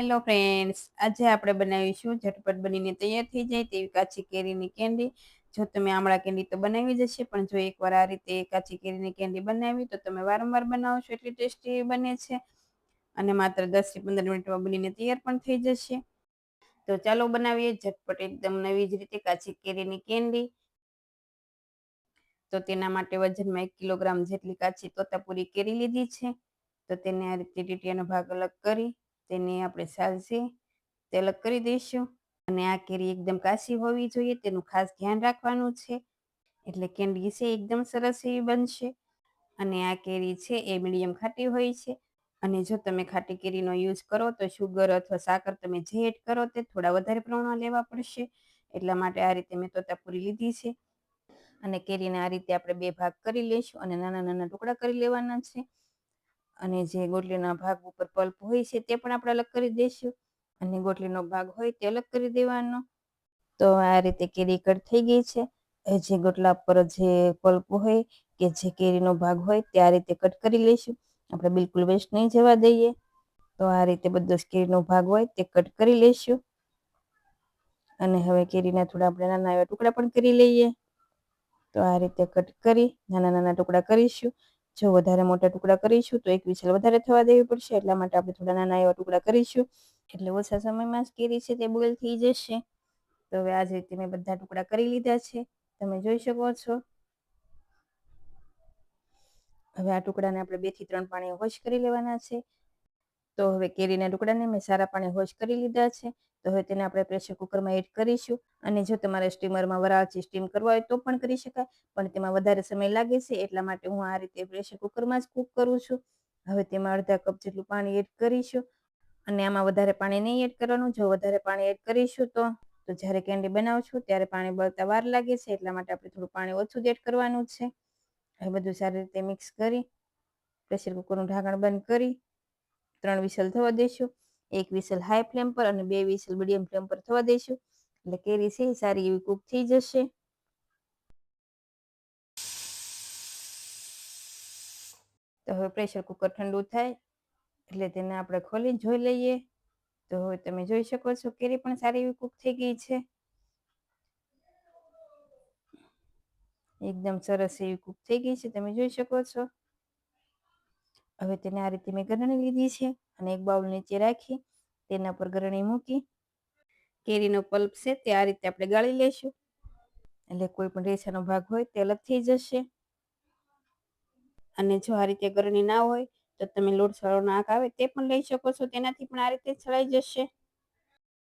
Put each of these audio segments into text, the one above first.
Hello friends આજે આપણે બનાવીશું ઝટપટ બનીને તૈયાર થઈ જાય તેવી કાચી કેરીની કેન્ડી જો તમે આમળા કેન્ડી તો બનાવી જશે, પણ જો એકવાર આ રીતે કાચી કેરીની કેન્ડી બનાવી, તો તમે વારંવાર બનાવશો એટલી ટેસ્ટી બને છે. અને માત્ર દસથી પંદર મિનિટમાં બનીને તૈયાર પણ થઈ જશે. તો ચાલો બનાવીએ ઝટપટ એકદમ નવી જ રીતે કાચી કેરીની કેન્ડી તો તેના માટે વજનમાં એક કિલોગ્રામ જેટલી કાચી તોતાપુરી કેરી લીધી છે. તો તેને આ રીતે ટીટીયાનો ભાગ અલગ કરી તેને આપણે સાલસી તેલક કરી દઈશું. અને આ કેરી એકદમ કાચી હોવી જોઈએ, તેનું ખાસ ધ્યાન રાખવાનું છે. એટલે કેન્ડી છે એકદમ સરસ એવી બનશે. અને આ કેરી છે એ મીડિયમ ખાટી હોય છે. અને જો તમે ખાટી કેરીનો યુઝ કરો તો શુગર અથવા સાકર તમે જે એડ કરો તે થોડા વધારે પ્રમાણમાં લેવા પડશે. એટલા માટે આ રીતે મેં તોતાપુરી લીધી છે. અને કેરીને આ રીતે આપણે બે ભાગ કરી લઈશું અને નાના નાના ટુકડા કરી લેવાના છે. અને જે ગોટલીના ભાગ ઉપર પલ્પ હોય છે તે પણ આપણે અલગ કરી દઈશું અને ગોટલીનો ભાગ હોય તે અલગ કરી દેવાનો. તો આ રીતે કેરી કટ થઈ ગઈ છે. જે ગોટલા પર જે પલ્પ હોય કે જે કેરીનો ભાગ હોય તે આ રીતે કટ કરી લઈશું. આપણે બિલકુલ વેસ્ટ નહીં જવા દઈએ. તો આ રીતે બધો કેરીનો ભાગ હોય તે કટ કરી લઈશું. અને હવે કેરીના થોડા આપણે નાના એવા ટુકડા પણ કરી લઈએ. તો આ રીતે કટ કરી નાના નાના ટુકડા કરીશું. જો વધારે મોટા ટુકડા કરીશું તો એક વિસલ વધારે થવા દેવી પડશે, એટલા માટે આપણે થોડા નાના એવા ટુકડા કરીશું. એટલે ઓછા સમયમાં જ કેરી છે તે બોઇલ થઈ જશે. તો હવે આ જ રીતે મેં બધા ટુકડા કરી લીધા છે. તમે જોઈ શકો છો. હવે આ ટુકડાને આપણે બેથી ત્રણ પાણી વોશ કરી લેવાના છે. તો હવે કેરીના ટુકડાને મેં સારા પાણી વોશ કરી લીધા છે. તો હવે તેને આપણે પ્રેશર કુકરમાં એડ કરીશું અને જો તમારે સ્ટીમરમાં વરાળથી સ્ટીમ કરવા હોય તો પણ કરી શકાય, પણ તેમાં વધારે સમય લાગે છે એટલા માટે હું આ રીતે પ્રેશર કુકરમાં જ કૂક કરું છું. હવે તેમાં અડધા કપ જેટલું પાણી એડ કરીશું અને આમાં વધારે પાણી નહીં એડ કરવાનું. જો વધારે પાણી એડ કરીશું તો તો જ્યારે કેન્ડી બનાવશું ત્યારે પાણી બળતા વાર લાગે છે એટલા માટે આપણે થોડું પાણી ઓછું એડ કરવાનું છે. હવે બધું સારી રીતે મિક્સ કરી પ્રેશર કુકરનું ઢાંકણ બંધ કરી ત્રણ વિસલ થવા દઈશું એક વિસલ હાઈ ફ્લેમ પર અને બે વિસલ મીડિયમ ફ્લેમ પર થવા દઈશું એટલે કેરી છે સારી એવી કૂક થઈ જશે. તો હવે પ્રેશર કુકર ઠંડુ થાય, એટલે તેને આપણે ખોલી જોઈ લઈએ. તો હવે તમે જોઈ શકો છો, કેરી પણ સારી એવી કૂક થઈ ગઈ છે. એકદમ સરસ એવી કૂક થઈ ગઈ છે, તમે જોઈ શકો છો. હવે તેને આ રીતે મેં ગરણી લીધી છે અને એક બાઉલ નીચે રાખી, તેના પર ગરણી મૂકી. કેરીનો પલ્પ છે તે આ રીતે આપણે ગાળી લેશું. એટલે કોઈ પણ રેસાનો ભાગ હોય તે અલગ થઈ જશે. અને જો આ રીતે ગરણી ના હોય, તો તમે લોટ સળો નાક આવે તે પણ લઈ શકો છો, તેનાથી પણ આ રીતે છળાઈ જશે.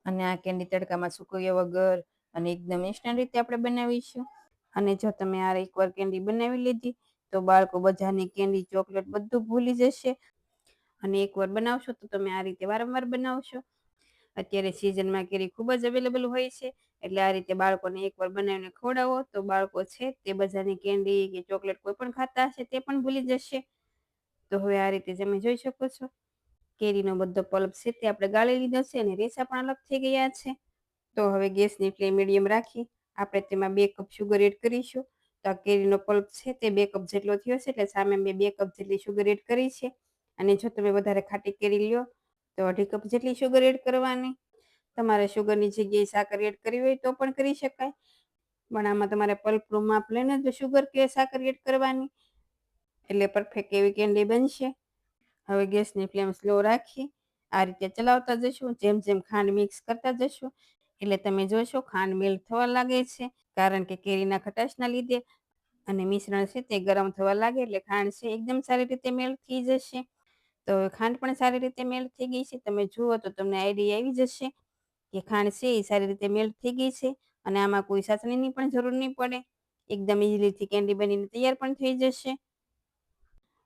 અને આ કેન્ડી તડકામાં સૂકવ્યા વગર અને એકદમ ઇન્સ્ટન્ટ રીતે આપણે બનાવીશું. અને જો તમે આ એકવાર કેન્ડી બનાવી લીધી તો બાળકો બજારની કેન્ડી ચોકલેટ બધું ભૂલી જશે. અને એકવાર બનાવશો તો તમે આ રીતે વારંવાર બનાવશો. અત્યારે સિઝનમાં કેરી ખૂબ જ અવેલેબલ હોય છે. એટલે આ રીતે બાળકોને એકવાર બનાવીને ખવડાવો તો બાળકો છે તે બજારની કેન્ડી કે ચોકલેટ કોઈ પણ ખાતા હશે તે પણ ભૂલી જશે. તો હવે આ રીતે તમે જોઈ શકો છો. કેરીનો બધો પલ્પ છે તે આપણે ગાળી લીધો છે અને રેસા પણ અલગ થઈ ગયા છે. તો હવે ગેસની ફ્લેમ મીડિયમ રાખી. આપણે તેમાં બે કપ શુગર એડ કરીશું. કેરીનો પલ્પ છે તે બે કપ જેટલો થયો છે, એટલે સામે મેં બે કપ જેટલી શુગર એડ કરી છે. અને જો તમે વધારે ખાટી કેરી લ્યો, તો અઢી કપ જેટલી શુગર એડ કરવાની. તમારે શુગરની જગ્યાએ સાકર એડ કરવી હોય તો પણ કરી શકાય. પણ આમાં તમારે પલ્પનું માપ લઈને જ શુગર કે સાકર એડ કરવાની. એટલે પરફેક્ટ એવી કેન્ડી બનશે. હવે ગેસની ફ્લેમ સ્લો રાખી. આ રીતે ચલાવતા જશું. જેમ જેમ ખાંડ મિક્સ કરતા જશું. એટલે તમે જોશો ખાંડ મેલ્ટ થવા લાગે છે, કારણ કે કેરીના ખટાશના લીધે અને મિશ્રણ છે તે ગરમ થવા લાગે એટલે ખાંડ છે એકદમ સારી રીતે મેલ્ટ થઈ જશે. તો ખાંડ પણ સારી રીતે મેલ્ટ થઈ ગઈ છે. તમે જુઓ તો તમને આઈડિયા આવી જશે કે ખાંડ છે એ સારી રીતે મેલ્ટ થઈ ગઈ છે અને આમાં કોઈ સાસણીની પણ જરૂર નહીં પડે. એકદમ ઇઝીલીથી કેન્ડી બનીને તૈયાર પણ થઈ જશે.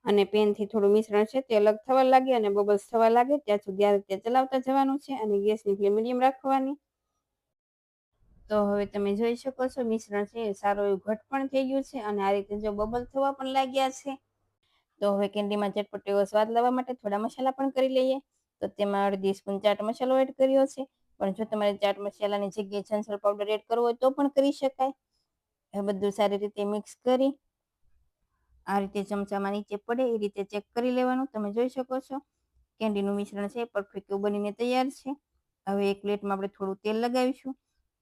અને પેનથી થોડું મિશ્રણ છે તે અલગ થવા લાગે અને બબલ્સ થવા લાગે, ત્યાં સુધી આ રીતે ચલાવતા જવાનું છે અને ગેસની ફ્લેમ મીડિયમ રાખવાની. તો હવે તમે જોઈ શકો છો મિશ્રણ છે સારું એવું ઘટ પણ થઈ ગયું છે અને આ રીતે જો બબલ થવા પણ લાગ્યા છે. તો હવે કેન્ડીમાં ચટપટો એવો સ્વાદ લાવવા માટે થોડા મસાલા પણ કરી લઈએ. તો તેમાં અડધી સ્પૂન ચાટ મસાલો એડ કર્યો છે. પણ જો તમારે ચાટ મસાલાની જગ્યાએ છંસળ પાવડર એડ કરવો હોય તો પણ કરી શકાય. એ બધું સારી રીતે મિક્સ કરી આ રીતે ચમચામાં નીચે પડે એ રીતે ચેક કરી લેવાનું. તમે જોઈ શકો છો, કેન્ડીનું મિશ્રણ છે, પરફેક્ટ બનીને તૈયાર છે. હવે એક પ્લેટમાં આપણે થોડું તેલ લગાવીશું.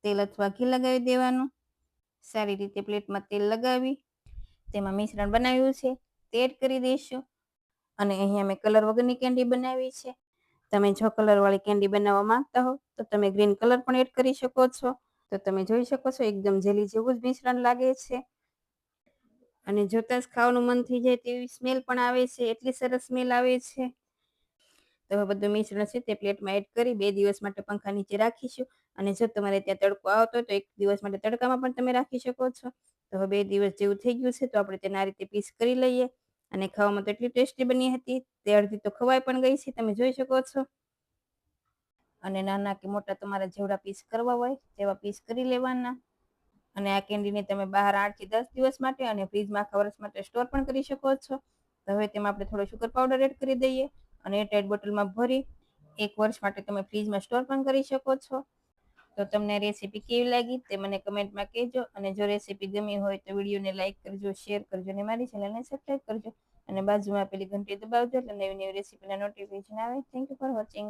તેલ અથવા ઘી લગાવી દેવાનું. સારી રીતે પ્લેટમાં તેલ લગાવી. તેમાં મિશ્રણ બનાવ્યું છે. તે એડ કરી દઈશું. અને અહીંયા મેં કલર વગરની કેન્ડી બનાવી છે. તમે જો કલરવાળી કેન્ડી બનાવવા માંગતા હો, તો તમે ગ્રીન કલર પણ એડ કરી શકો છો. તો તમે જોઈ શકો છો, એકદમ જેલી જેવું જ મિશ્રણ લાગે છે. અને જોતા જ ખાવાનું મન થઈ જાય તેવી સ્મેલ પણ આવે છે. એટલી સરસ સ્મેલ આવે છે. તો હવે બધું મિશ્રણ છે તે પ્લેટમાં એડ કરી બે દિવસ માટે પંખા નીચે રાખીશું. અને જો તમારે ત્યાં તડકો આવતો તો એક દિવસ માટે તડકામાં પણ તમે રાખી શકો છો. તો હવે બે દિવસ જેવું થઈ ગયું છે તો આપણે તેને આ રીતે પીસ કરી લઈએ. અને ખાવામાં તો એટલી ટેસ્ટી બની હતી. તે અડધી તો ખવાઈ પણ ગઈ છે, તમે જોઈ શકો છો. અને નાના કે મોટા તમારા જેવડા પીસ કરવા હોય તેવા પીસ કરી લેવાના. અને આ કેન્ડીને તમે બહાર આઠથી દસ દિવસ માટે અને ફ્રીજમાં આખા વર્ષ માટે સ્ટોર પણ કરી શકો છો. તો હવે તેમાં આપણે થોડો શુગર પાવડર એડ કરી દઈએ અને એરટાઈટ બોટલમાં ભરી એક વર્ષ માટે તમે ફ્રીજમાં સ્ટોર પણ કરી શકો છો. તો તમને રેસીપી કેવી લાગી તે મને કમેન્ટમાં કહેજો. અને જો રેસીપી ગમી હોય તો વિડીયોને લાઇક કરજો શેર કરજો અને મારી ચેનલને સબસ્ક્રાઈબ કરજો. અને બાજુમાં આપેલી ઘંટી દબાવજો એટલે નવી નવી રેસીપીના નોટિફિકેશન આવે. Thank you for watching